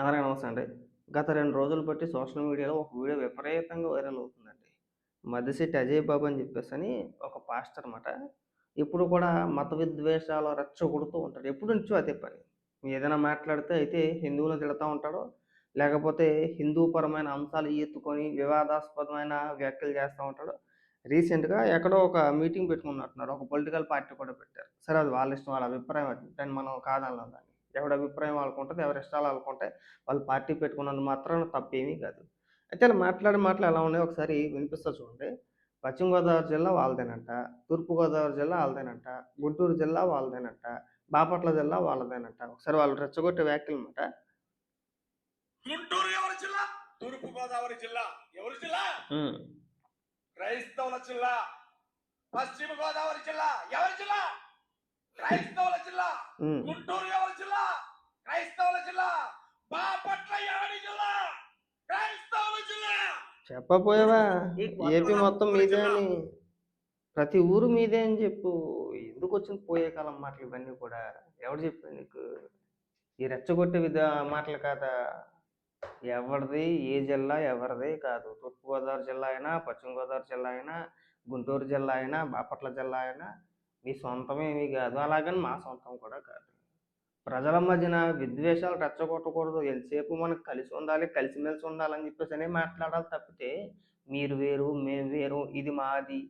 అందరికీ నమస్తే అండి. గత రెండు రోజులు బట్టి సోషల్ మీడియాలో ఒక వీడియో విపరీతంగా వైరల్ అవుతుందండి. మధ్యశెట్టి అజయ్ బాబు అని చెప్పేసి అని ఒక పాస్టర్ అనమాట ఇప్పుడు కూడా మత విద్వేషాలు రెచ్చగొడుతూ ఉంటాడు. ఎప్పుడు నుంచో అదే పని. ఏదైనా మాట్లాడితే అయితే హిందువులను తిడతా ఉంటాడు. లేకపోతే హిందూపరమైన అంశాలు ఎత్తుకొని వివాదాస్పదమైన వ్యాఖ్యలు చేస్తూ ఉంటాడు. రీసెంట్గా ఎక్కడో ఒక మీటింగ్ పెట్టుకున్నట్టున్నారు. ఒక పొలిటికల్ పార్టీ కూడా పెట్టారు. సరే అది వాళ్ళ ఇష్టం వాళ్ళ అభిప్రాయం దాన్ని మనం కాదన్నాం దాన్ని. ఎవరి అభిప్రాయం వాళ్ళకు ఉంటుంది ఎవరి ఇష్టాలు వాళ్ళకు ఉంటాయి. వాళ్ళు పార్టీ పెట్టుకున్నందుకు మాత్రం తప్పేమీ కాదు. అయితే అలా మాట్లాడే మాటలు ఎలా ఉన్నాయో ఒకసారి వినిపిస్తా చూడండి. పశ్చిమ గోదావరి జిల్లా వాళ్ళదేనంట తూర్పు గోదావరి జిల్లా వాళ్ళదేనంట గుంటూరు జిల్లా వాళ్ళదేనంట బాపట్ల జిల్లా వాళ్ళదేనంట. ఒకసారి వాళ్ళు రెచ్చగొట్టే వ్యాఖ్యలు అనమాట గుంటూరు ఎవరి జిల్లా? తూర్పు గోదావరి జిల్లా. ఎవరి జిల్లా? క్రైస్తవుల జిల్లా. పశ్చిమ గోదావరి జిల్లా. ఎవరి జిల్లా? క్రైస్తవుల జిల్లా. గుంటూరు ఎవరి జిల్లా? జిల్లా బాపట్ల ఎవరి జిల్లా క్రైస్తవుల జిల్లా. చెప్పపోయావా ఏపీ మొత్తం మీదే. అని. ప్రతి ఊరు మీదే అని చెప్పు. ఎందుకు వచ్చింది పోయే కాలం మాటలు ఇవన్నీ కూడా? ఎవడు చెప్పాడు నీకు? ఈ రెచ్చగొట్టే విధ మాటలు కాదా? ఎవరిది? ఏ జిల్లా? ఎవరిది? కాదు. తూర్పుగోదావరి జిల్లా అయినా పశ్చిమ గోదావరి జిల్లా అయినా గుంటూరు జిల్లా అయినా బాపట్ల జిల్లా అయినా మీ సొంతమేమీ కాదు. అలాగని మా సొంతం కూడా కాదు. ప్రజల మధ్యన విద్వేషాలు రెచ్చగొట్టకూడదు. ఎంతసేపు మనకు కలిసి ఉండాలి కలిసిమెలిసి ఉండాలని చెప్పేసి అనే మాట్లాడాలి తప్పితే మీరు వేరు మేము వేరు ఇది మాది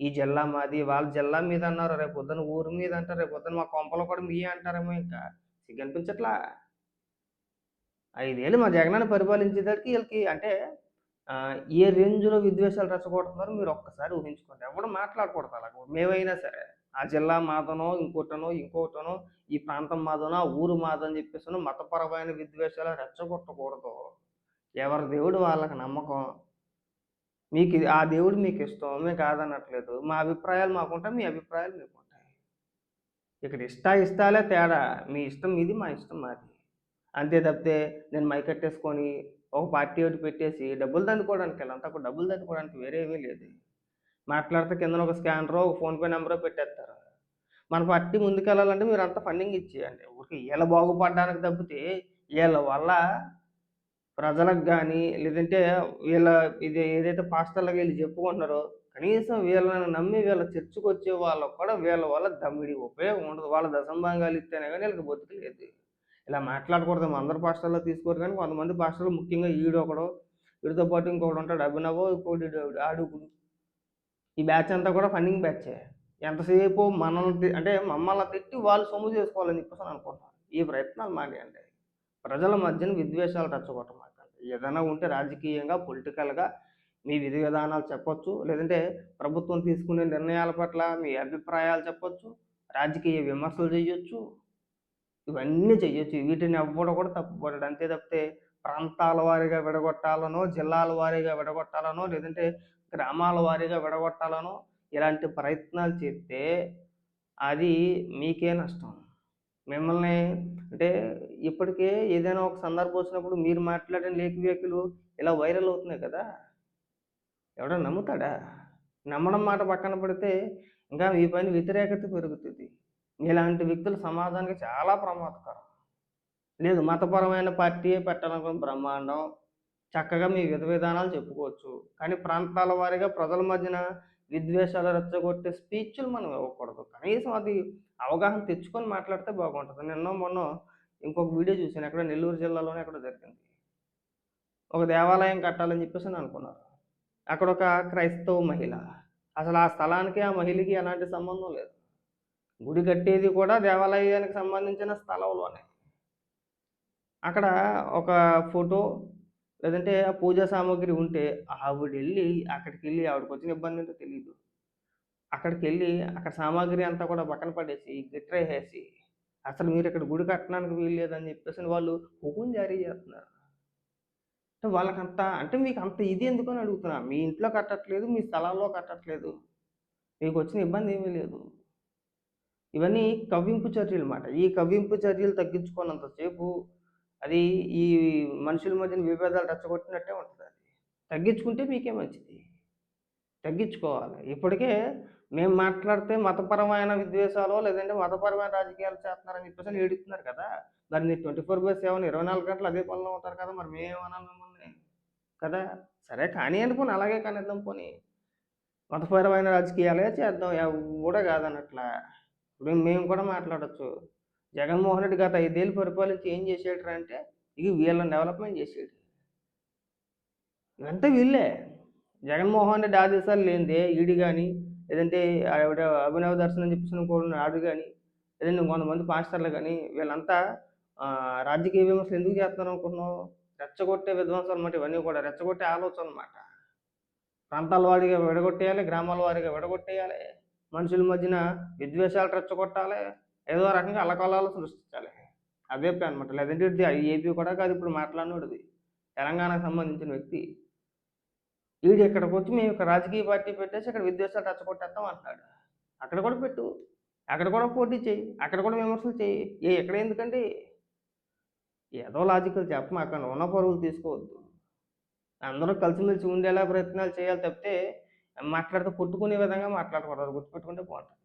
ఈ జిల్లా మాది వాళ్ళ జిల్లా మీద అన్నారు. రేపు పొద్దున ఊరు మీద అంటారు రేపు పొద్దున మా కొంపలో కూడా మీ అంటారేమో ఇంకా. సిగ్గనిపించట్లా? ఐదేళ్ళు మా జగనాన్ని పరిపాలించేదానికి వీళ్ళకి అంటే ఏ రేంజ్లో విద్వేషాలు రెచ్చగొడుతున్నారో మీరు ఒక్కసారి ఊహించుకోండి. ఎవడు మాట్లాడకూడదు అలా మేమైనా సరే ఆ జిల్లా మాదనో ఇంకోటనో ఇంకోటనో ఈ ప్రాంతం మాదనో ఆ ఊరు మాదని చెప్పేసి మతపరమైన విద్వేషాలు రెచ్చగొట్టకూడదు. ఎవరి దేవుడు వాళ్ళకి నమ్మకం? మీకు ఆ దేవుడు మీకు ఇష్టం మేము కాదనట్లేదు. మా అభిప్రాయాలు మాకుంటాయి మీ అభిప్రాయాలు మీకు ఉంటాయి ఇక్కడ ఇష్ట ఇష్టాలే తేడా. మీ ఇష్టం మీది మా ఇష్టం మాది. అంతే తప్పితే నేను మైకట్టేసుకొని ఒక పార్టీ ఒకటి పెట్టేసి డబ్బులు దండుకోవడానికి వెళ్ళి అంతా డబ్బులు దండుకోవడానికి వేరే ఏమీ లేదు. మాట్లాడితే కింద ఒక స్కానరో ఒక ఫోన్పే నెంబరో పెట్టేస్తారు. మన పార్టీ ముందుకెళ్ళాలంటే మీరు అంత ఫండింగ్ ఇచ్చేయండి. ఊరికి వీళ్ళ బాగుపడడానికి తప్పితే వీళ్ళ వల్ల ప్రజలకు కానీ లేదంటే వీళ్ళ ఇది ఏదైతే పాస్టర్లకు వీళ్ళు చెప్పుకుంటున్నారో కనీసం వీళ్ళని నమ్మి వీళ్ళ చర్చకు వచ్చే వాళ్ళకు కూడా వీళ్ళ వల్ల దమ్మిడి ఉపయోగం ఉండదు. వాళ్ళ దశంభంగాలు ఇస్తేనే కానీ వీళ్ళకి బతుకులేదు. ఇలా మాట్లాడకూడదు. మా అందరు పాస్టర్లో తీసుకోరు కానీ కొంతమంది పాస్టర్లు ముఖ్యంగా ఈడు ఒకడు వీడితో పాటు ఇంకొకడు ఉంటాడు. అభినవో ఇంకోటి ఆడు ఆడుకుడు ఈ బ్యాచ్ అంతా కూడా ఫండింగ్ బ్యాచే. ఎంతసేపు మనల్ని అంటే మమ్మల్ని తిట్టి వాళ్ళు సొమ్ము చేసుకోవాలని చెప్పేసి అనుకుంటున్నాను ఈ ప్రయత్నాలు మానేయండి ప్రజల మధ్యన విద్వేషాలు రెచ్చగొట్టమాకండి ఏదైనా ఉంటే రాజకీయంగా పొలిటికల్గా మీ విధి విధానాలు చెప్పొచ్చు. లేదంటే ప్రభుత్వం తీసుకునే నిర్ణయాల పట్ల మీ అభిప్రాయాలు చెప్పొచ్చు. రాజకీయ విమర్శలు చేయొచ్చు ఇవన్నీ చేయొచ్చు వీటిని అవ్వడం కూడా తప్పుపడడు. అంతే తప్పితే ప్రాంతాల వారీగా విడగొట్టాలనో జిల్లాల వారీగా విడగొట్టాలనో లేదంటే గ్రామాల వారీగా విడగొట్టాలనో ఇలాంటి ప్రయత్నాలు చేస్తే అది మీకే నష్టం. మిమ్మల్ని అంటే ఇప్పటికే ఏదైనా ఒక సందర్భం వచ్చినప్పుడు మీరు మాట్లాడిన లేఖ వ్యాఖ్యలు ఇలా వైరల్ అవుతున్నాయి కదా. ఎవడో నమ్ముతాడా? నమ్మడం మాట పక్కన పెడితే ఇంకా మీ పైన వ్యతిరేకత పెరుగుతుంది. ఇలాంటి వ్యక్తులు సమాజానికి చాలా ప్రమాదకరం. లేదు మతపరమైన పార్టీ పెట్టాలనుకున్న బ్రహ్మాండం చక్కగా మీ విధ విధానాలు చెప్పుకోవచ్చు. కానీ ప్రాంతాల వారీగా ప్రజల మధ్యన విద్వేషాలు రెచ్చగొట్టే స్పీచ్లు మనం ఇవ్వకూడదు. కనీసం అది అవగాహన తెచ్చుకొని మాట్లాడితే బాగుంటుంది. నిన్న మొన్న ఇంకొక వీడియో చూసాను ఎక్కడ నెల్లూరు జిల్లాలోనే ఎక్కడ జరిగింది. ఒక దేవాలయం కట్టాలని చెప్పేసి అనుకున్నారు. అక్కడ ఒక క్రైస్తవ మహిళ. అసలు ఆ స్థలానికి ఆ మహిళకి ఎలాంటి సంబంధం లేదు. గుడి కట్టేది కూడా దేవాలయానికి సంబంధించిన స్థలంలోనే. అక్కడ ఒక ఫోటో లేదంటే ఆ పూజా సామాగ్రి ఉంటే ఆవిడ వెళ్ళి అక్కడికి వెళ్ళి ఆవిడకి వచ్చిన ఇబ్బంది ఏంటో తెలియదు అక్కడికి వెళ్ళి అక్కడ సామాగ్రి అంతా కూడా పక్కన పడేసి గిట్రేసేసి అసలు మీరు ఇక్కడ గుడి కట్టడానికి వీలు లేదని చెప్పేసి వాళ్ళు హుకుం జారీ చేస్తున్నారు. అంటే వాళ్ళకంత అంటే మీకు అంత ఇది ఎందుకు అని అడుగుతున్నా. మీ ఇంట్లో కట్టట్లేదు మీ స్థలాల్లో కట్టట్లేదు. మీకు వచ్చిన ఇబ్బంది ఏమీ లేదు. ఇవన్నీ కవ్వింపు చర్యలు అన్నమాట. ఈ కవ్వింపు చర్యలు తగ్గించుకున్నంతసేపు అది ఈ మనుషుల మధ్యన విభేదాలు రెచ్చగొట్టినట్టే ఉంటుంది అది. తగ్గించుకుంటే మీకే మంచిది. తగ్గించుకోవాలి. ఇప్పటికే మేము మాట్లాడితే మతపరమైన విద్వేషాలు లేదంటే మతపరమైన రాజకీయాలు చేస్తున్నారని చెప్పేసి ఏడుతున్నారు ఏడుస్తున్నారు కదా. మరి మీరు ట్వంటీ ఫోర్ బై సెవెన్ ఇరవై నాలుగు గంటలు అదే పనిలో ఉంటారు కదా మరి మేమేమన్నా మిమ్మల్ని. కదా? సరే కానీ అనుకోని అలాగే కానిద్దాం పోనీ. మతపరమైన రాజకీయాలే చేద్దాం. కూడా కాదన్నట్లా ఇప్పుడు మేము కూడా మాట్లాడచ్చు. జగన్మోహన్ రెడ్డి గత ఐదేళ్ళు పరిపాలించి ఏం చేసాడు అంటే ఇక వీళ్ళని డెవలప్మెంట్ చేసాడు ఇవంతా వీళ్ళే. జగన్మోహన్ రెడ్డి ఆదేశాలు లేనిదే ఈడి కానీ లేదంటే ఆవిడ అభినవ దర్శనం చెప్పిన కూడా ఆడు కానీ లేదంటే కొంతమంది పాస్టర్లు కానీ వీళ్ళంతా రాజకీయ విమర్శలు ఎందుకు చేస్తున్నారు అనుకుంటున్నావు? రెచ్చగొట్టే విధ్వంసాలు అన్నమాట ఇవన్నీ కూడా రెచ్చగొట్టే ఆలోచన అనమాట ప్రాంతాల వారిగా విడగొట్టేయాలి గ్రామాల వారిగా విడగొట్టేయాలి. మనుషుల మధ్యన విద్వేషాలు రెచ్చగొట్టాలి. ఏదో రకంగా అలకలాలు సృష్టించాలి. అదే ప్లాన్ అనమాట లేదంటే ఇది ఏపీ కూడా కాదు ఇప్పుడు మాట్లాడినోడిది. తెలంగాణకు సంబంధించిన వ్యక్తి. వీడు ఇక్కడికి వచ్చి మేము ఇక్కడ రాజకీయ పార్టీ పెట్టేసి ఇక్కడ విద్వేషాలు రెచ్చగొట్టేస్తాం అంటున్నాడు. అక్కడ కూడా పెట్టు. అక్కడ కూడా పోటీ చేయి. అక్కడ కూడా విమర్శలు చేయి. ఏ ఎక్కడ ఎందుకంటే ఏదో లాజికల్ అక్కడ ఉన్న పరుగులు తీసుకోవద్దు. అందరూ కలిసిమెలిసి ఉండేలా ప్రయత్నాలు చేయాలి తప్పితే మాట్లాడితే కొట్టుకునే విధంగా మాట్లాడకూడదు. గుర్తుపెట్టుకుంటే బాగుంటుంది.